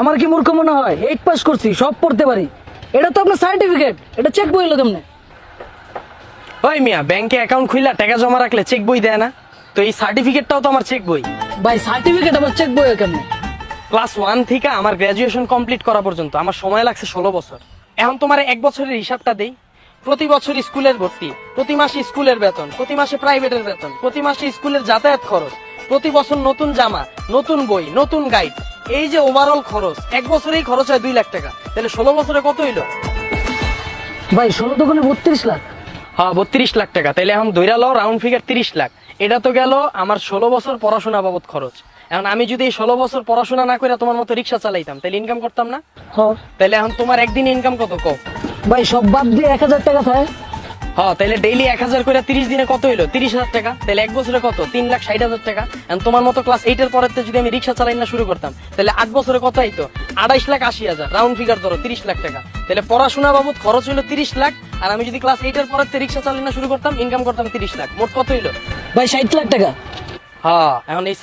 আমার কি মূর্খ মনে হয়? এইট পাস করছি সব পড়তে পারি। এটা তো আপনার সার্টিফিকেট এটা চেক বই হলো কেমনে? ওই মিয়া ব্যাংকে অ্যাকাউন্ট খুললা টাকা জমা রাখলে চেক বই দেয় না? তো এই সার্টিফিকেটটাও তো আমার চেক বই। ভাই সার্টিফিকেট আবার চেক বই কেমনে? ক্লাস ওয়ান থেকে আমার গ্রাজুয়েশন কমপ্লিট করা পর্যন্ত আমার সময় লাগছে ষোলো বছর। এখন তোমার এক বছরের হিসাবটা দেই। প্রতি বছর স্কুলের ভর্তি প্রতি মাসে স্কুলের বেতন প্রতি মাসে প্রাইভেটের বেতন প্রতি মাসে স্কুলের যাতায়াত খরচ প্রতি বছর নতুন জামা নতুন বই নতুন গাইড এই যে ওভারঅল খরচ এক বছরেই খরচ হয় দুই লাখ টাকা। তাহলে ষোলো বছরে কত হইল? ভাই ষোলো দোকানে বত্রিশ লাখ। হ্যাঁ বত্রিশ লাখ টাকা। তাহলে এখন দৈরা লও রাউন্ড ফিগার তিরিশ লাখ। এটা তো গেল আমার ষোলো বছর পড়াশোনা বাবদ খরচ। এখন আমি যদি ষোলো বছর পড়াশোনা না করে তোমার মতো রিক্সা চালাইতাম তাহলে ইনকাম করতাম না? তাহলে এখন তোমার একদিন ইনকাম কত কম ভাই সব বাদ দিয়ে এক হাজার টাকা থাকে হ্যাঁ তাহলে ডেইলি এক হাজার করে তিরিশ দিনে কত হইল? তিরিশ হাজার টাকা। তাহলে এক বছরে কত? তিন লাখ ষাট হাজার টাকা। তোমার মতো ক্লাস এইটের থেকে যদি আমি রিক্সা চালাই না শুরু করতাম তাহলে আট বছরে কত হইতো আড়াইশ লাখ আশি হাজার। রাউন্ড ফিগার ধরো তিরিশ লাখ টাকা। তাহলে পড়াশোনা বাবদ খরচ হইল তিরিশ লাখ আর আমি যদি ক্লাস এইটের থেকে রিক্সা চালাই না শুরু করতাম ইনকাম করতাম তিরিশ লাখ। মোট কত হইল? ভাই ষাট লাখ টাকা। হ্যাঁ এখন এই